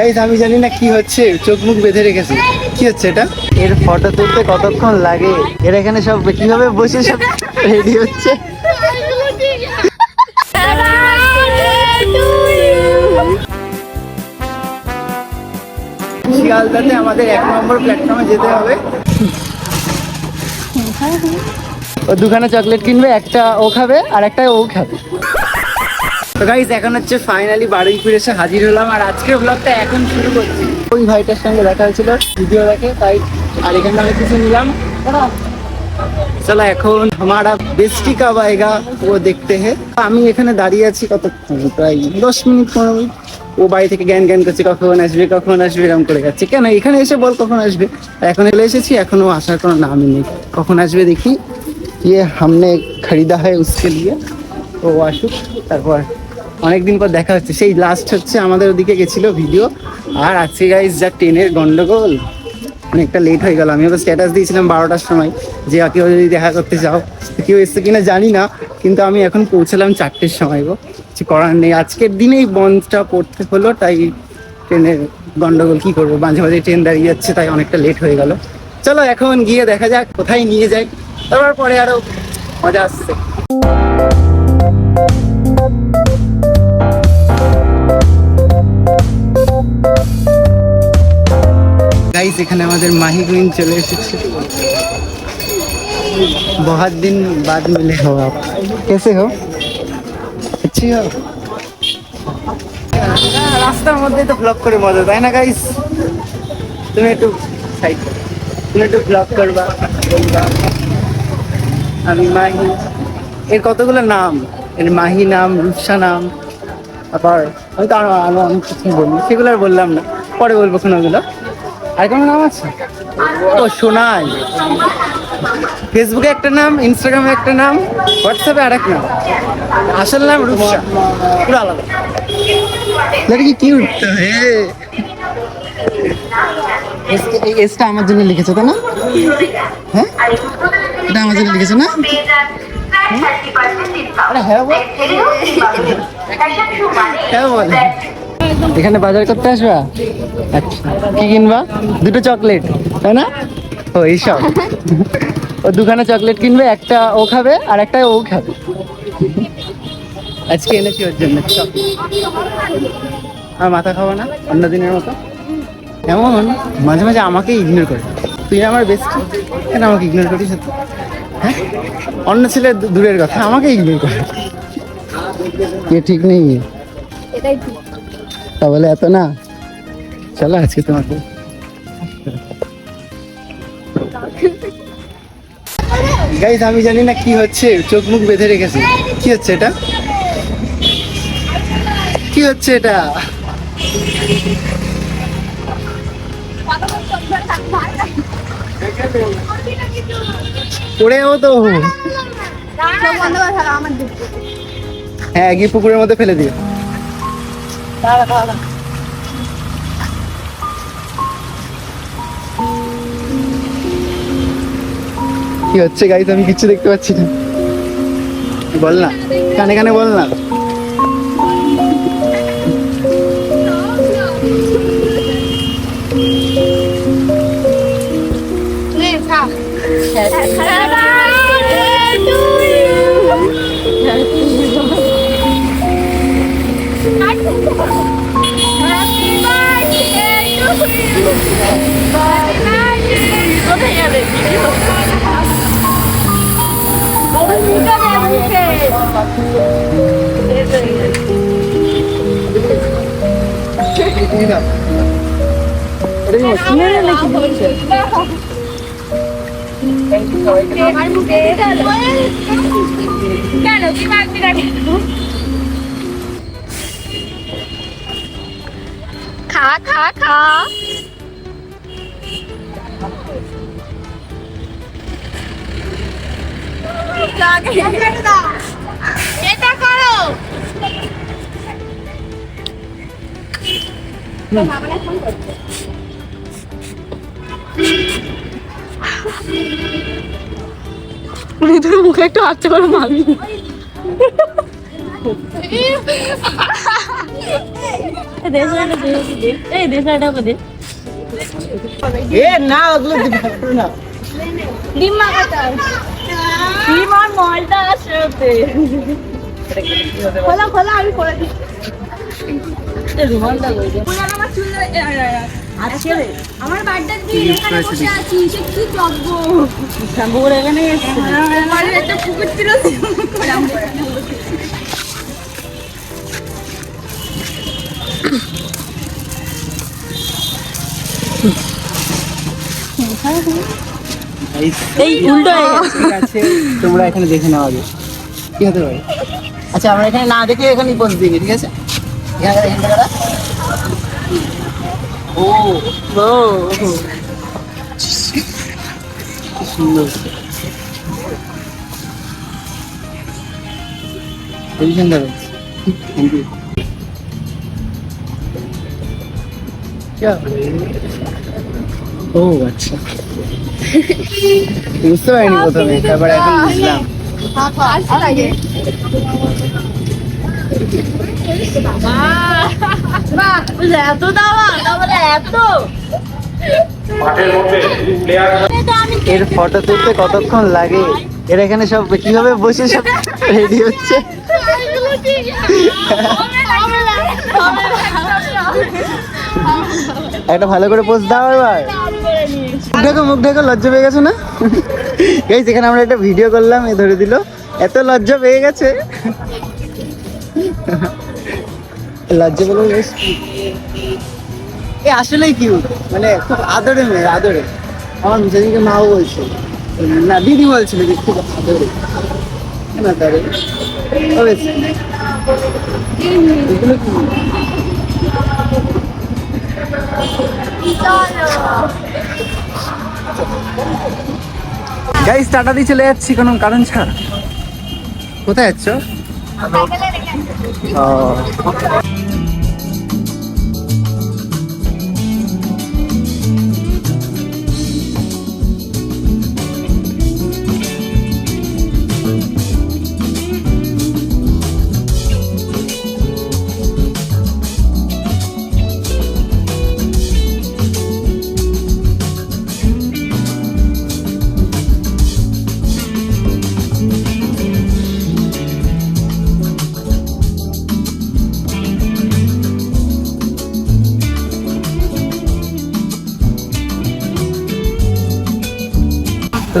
Guys আমি জানি না কি হচ্ছে চোখ মুখ বেঁধে রেখেছে। কি হচ্ছে এটা? এর ফটো তুলতে কতক্ষণ লাগে? এর এখানে সব কীভাবে বসে সব রেডি হচ্ছে? শিয়ালদাতে আমাদের এক নম্বর প্ল্যাটফর্মে যেতে হবে। ও দুখানা চকলেট কিনবে একটা ও খাবে আর একটা ও খাবে। তো গাইজ এখন হচ্ছে ফাইনালি বাড়ি ফিরে এসে হাজির হলাম আর আজকের ব্লগটা এখন শুরু করছি। ওই ভাইটার সঙ্গে দেখা হয়েছিল ভিডিও দেখে, তাই আর এখানে আমি কিছু নিলাম। চলো এখন আমারা বেস্টি কা বায়গা, ও দেখতে হে। আমি এখানে দাঁড়িয়ে আছি কতক্ষণ? প্রায় দশ মিনিট, পনেরো মিনিট। ও বাড়ি থেকে জ্ঞান জ্ঞান করছে, কখন আসবে কখন আসবে? এরকম করে যাচ্ছে কেন? এখানে এসে বল কখন আসবে? এখন এলে এসেছি, এখনও আসার কোনো নামই নেই। কখন আসবে দেখি। ইয়ে হামনে খরিদা হয়, উসকে লিয়ে। ও আসুক, তারপর অনেকদিন পর দেখা হচ্ছে। সেই লাস্ট হচ্ছে আমাদের ওদিকে গেছিল ভিডিও আর আজকে গাইজ যা ট্রেনের গন্ডগোল, অনেকটা লেট হয়ে গেল। আমি তো স্ট্যাটাস দিয়েছিলাম বারোটার সময় যে কেউ যদি দেখা করতে চাও, কেউ এসছে কিনা জানি না, কিন্তু আমি এখন পৌঁছালাম চারটের সময় গো। কিছু করার নেই। আজকের দিনেই বন্ধটা পড়তে হলো, তাই ট্রেনের গন্ডগোল কি করব? মাঝে মাঝে ট্রেন দাঁড়িয়ে যাচ্ছে, তাই অনেকটা লেট হয়ে গেল। চলো এখন গিয়ে দেখা যাক, কোথায় নিয়ে যাই। তারপর পরে আরও মজা আসছে। गाइस এখানে আমাদের মাহি কুইন চলে এসেছে बहुत दिन बाद मिले हो आप कैसे हो अच्छी हो রাস্তার মধ্যে তো ব্লগ করে মজা তাই না গাইস তুমি একটু সাইড তুমি একটু ব্লগ করবা বলবা আমি মাহি এর কতগুলো নাম এর মাহি নাম রূপসা নাম আবার আমি তো আরো আরো অনেক কিছু বলি সেগুলো আর বললাম না পরে বলবো কোনো ওগুলো আর কোনো নাম আছে? ও সোনাই। ফেসবুকে একটা নাম ইনস্টাগ্রামে একটা নাম হোয়াটসঅ্যাপে আর এক নাম। আসল নাম রূপসা। পুরো আলাদা। লড়কি কিউট হে। এই এসটা আমার জন্য লিখেছো তো না? হ্যাঁ? এটা আমার জন্য লিখেছো না? আরে হ্যাঁ বল। হ্যাঁ বল। এখানে বাজার করতে আসবা? আচ্ছা। কি কিনবা? দুটো চকলেট তাই না? ও এইসব। ও দুখানা চকলেট কিনবে একটা ও খাবে আর একটা ও খাবে। আজকে এনেছি ওর জন্য আর মাথা খাব না অন্য দিনের মতো? এমন? মাঝে মাঝে আমাকে ইগনোর করে। তুই আমার বেস্ট কেন আমাকে ইগনোর করিস? হ্যাঁ? অন্য ছেলে দূরের কথা আমাকে ইগনোর করে। কে ঠিক নেই। এটাই ঠিক। তাহলে এত না? চলো আজকে তোমাকে। গাইস আমি জানি না কি হচ্ছে চোখ মুখ বেঁধে রেখেছে। কি হচ্ছে এটা? কি হচ্ছে এটা? পড়েও তো। হ্যাঁ গিয়ে পুকুরের মধ্যে ফেলে দিও। কি হচ্ছে গাইস আমি কিচ্ছু দেখতে পাচ্ছি না। বল না। কানে কানে বল নে, আমার মুখে কেন কি মাগবি না খা খা খা এটা করো মৃদুর মুখে একটু হাতে করে মারবি খোলা খোলা আমি করে দিই রুমালটা আজকে আমার বার্থডে দিন এখানে বসে আছি সে কি জব্ব শ্যাম্পু এখানে আমার একটা পুকুর ছিল এই উল্টো হয়ে গেছে। ঠিক আছে। তোমরা এখানে দেখে নেওয়া আগে। কি হতে পারে? আচ্ছা আমরা এখানে না দেখে এখানেই বসে দিই ঠিক আছে? এখানে এখানে দাঁড়া। ও ও কি সুন্দর খুবই সুন্দর হয়েছে থ্যাংক ইউ ও আচ্ছা বুঝতে পারিনি প্রথমে তারপর এখন বুঝলাম আচ্ছা লাগে এত দাওয়া? তারপরে এত? এর ফটো তুলতে কতক্ষণ লাগে? এর এখানে সব কীভাবে বসে সব রেডি হচ্ছে? একটা ভালো করে পোস্ট দাও এবার। মুখ ঢেকো মুখ ঢেকো লজ্জা পেয়ে গেছো না? এই যেখানে আমরা একটা ভিডিও করলাম এ ধরে দিল। এত লজ্জা পেয়ে গেছে। লজ্জা পেলে বেশ। এ আসলেই কিউট মানে খুব আদরে মেয়ে আদরে। আমার সেদিনকে মাও বলছে। না দিদি বলছিল যে খুব আদরে। ও বেশ। এগুলো কি? গাইস টাটা দিয়ে চলে যাচ্ছি কোনো কারণ ছাড়া। কোথায় যাচ্ছ? ও।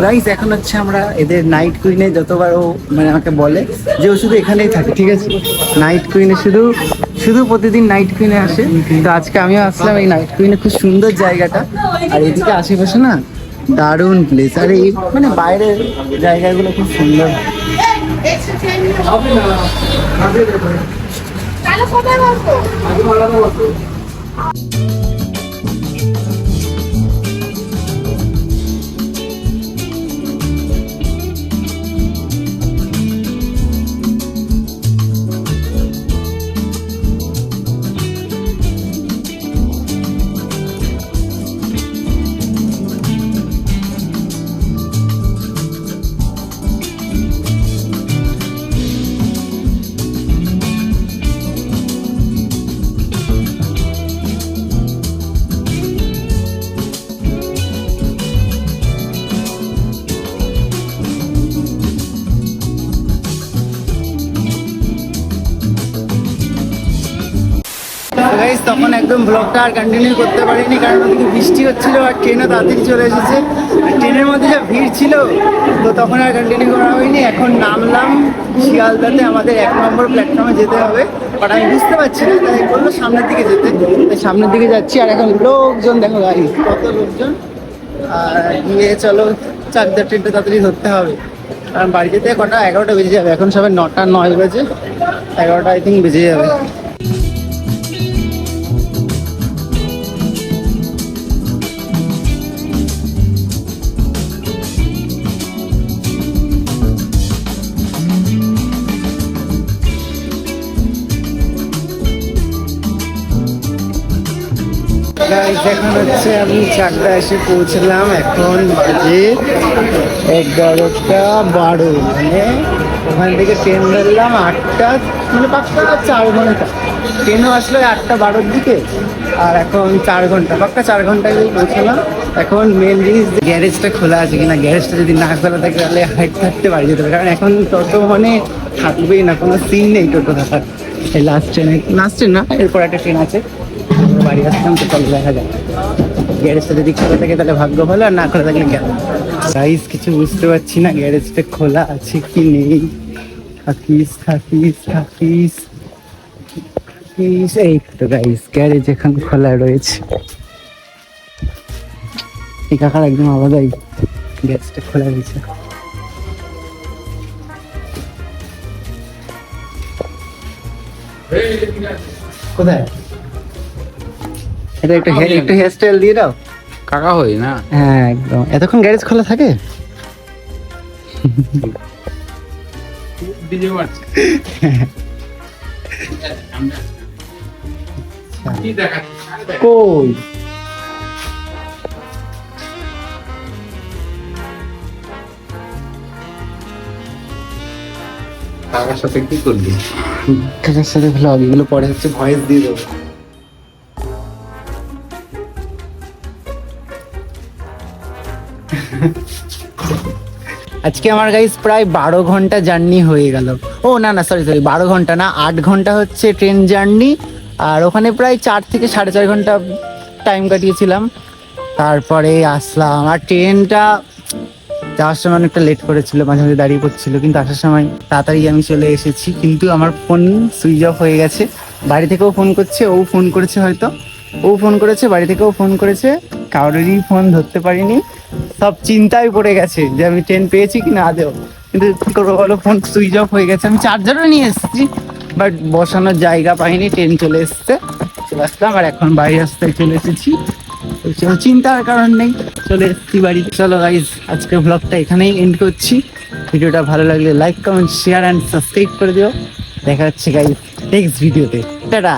গাইস এখন হচ্ছে আমরা এদের নাইট কুইনে যতবার ও মানে আমাকে বলে যে ও শুধু এখানেই থাকে, ঠিক আছে? নাইট কুইনে শুধু শুধু প্রতিদিন নাইট কুইনে আসে। তো আজকে আমিও আসলাম এই নাইট কুইনে খুব সুন্দর জায়গাটা। আর এদিকে আশেপাশে না দারুণ প্লেস আর এই মানে বাইরের জায়গাগুলো খুব সুন্দর। তাহলে গাইস তখন একদম ব্লগটা আর কন্টিনিউ করতে পারিনি, কারণ ওদিকে বৃষ্টি হচ্ছিল আর ট্রেনও তাড়াতাড়ি চলে এসেছে। আর ট্রেনের মধ্যে যা ভিড় ছিল, তো তখন আর কন্টিনিউ করা হয়নি। এখন নামলাম শিয়ালদাতে, আমাদের এক নম্বর প্ল্যাটফর্মে যেতে হবে। বাট আমি বুঝতে পারছি না তাই বলল সামনের দিকে যেতে। তাই সামনের দিকে যাচ্ছি, আর এখন লোকজন, দেখো গাড়ি কত লোকজন। আর গিয়ে চলো চারটার ট্রেনটা তাড়াতাড়ি ধরতে হবে। কারণ বাড়ি যেতে কটা, এগারোটা বেজে যাবে। এখন সবাই নটা, নয় বাজে। এগারোটা আই থিঙ্ক বেজে যাবে। Guys, এখন হচ্ছে আমি চাকদা এসে পৌঁছলাম। এখন বাজে এগারোটা বারো। মানে ওখান থেকে ট্রেন ধরলাম আটটা মানে পাক্কা চার ঘণ্টা। ট্রেনও আসলো আটটা বারোর দিকে আর এখন চার ঘণ্টা। পাক্কা চার ঘণ্টা গিয়ে পৌঁছলাম। এখন মেন জিনিস গ্যারেজটা খোলা আছে কিনা গ্যারেজটা যদি না খোলা থাকে তাহলে হাইট থাকতে বাড়ি যেতে হবে। কারণ এখন টোটো মানে থাকবেই না কোনো সিন নেই টোটো থাকার। লাস্ট ট্রেনে লাস্ট ট্রেন না এরপর একটা ট্রেন আছে। আমরা বাড়ি আসলাম তো চলো দেখা যাক। গ্যারেজটা যদি খোলা থাকে তাহলে ভাগ্য ভালো আর না খোলা থাকলে গেল গাইস কিছু বুঝতে পারছি না গ্যারেজটা খোলা আছে কি নেই। থাকিস থাকিস থাকিস থাকিস এই তো গাইস গ্যারেজ এখন খোলা রয়েছে। এই কাকার একদম আলাদাই গ্যাসটা খোলা রয়েছে। কোথায়? এটা একটু hair- একটু হেয়ার স্টাইল দিয়ে দাও। কাকা হই না? হ্যাঁ একদম। এতক্ষণ গ্যারেজ খোলা থাকে? ডিজে মারছে কি দেখাচ্ছিস? কই? কাকার সাথে কি করবি? কাকার সাথে ভালো ভ্লগ এগুলো পরে হচ্ছে ভয়েস দিয়ে দেবো। আজকে আমার গাইস প্রায় বারো ঘণ্টা জার্নি হয়ে গেল। ও, না না সরি সরি বারো ঘণ্টা না, আট ঘণ্টা হচ্ছে ট্রেন জার্নি আর ওখানে প্রায় চার থেকে সাড়ে চার ঘণ্টা টাইম কাটিয়েছিলাম। তারপরে আসলাম, আর ট্রেনটা যাওয়ার সময় অনেকটা লেট করেছিল, মাঝে মাঝে দাঁড়িয়ে পড়ছিল, কিন্তু আসার সময় তাড়াতাড়ি আমি চলে এসেছি, কিন্তু আমার ফোন সুইচ অফ হয়ে গেছে। বাড়ি থেকেও ফোন করছে, ও ফোন করেছে হয়তো, ও ফোন করেছে, বাড়ি থেকেও ফোন করেছে, কারোরই ফোন ধরতে পারিনি। সব চিন্তায় পড়ে গেছে যে আমি ট্রেন পেয়েছি কি না আদেও কিন্তু কি করব বলো ফোন সুইচ অফ হয়ে গেছে। আমি চার্জারও নিয়ে এসেছি বাট বসানোর জায়গা পাইনি ট্রেন চলে এসছে। চলে আসলাম, আর এখন বাড়ি রাস্তায় চলে এসেছি। চিন্তার কারণ নেই, চলে এসেছি বাড়ি চলো গাইজ আজকের ব্লগটা এখানেই এন্ড করছি। ভিডিওটা ভালো লাগলে like comment share and subscribe করে দিও। দেখা হচ্ছে গাইজ নেক্সট ভিডিওতে টাটা!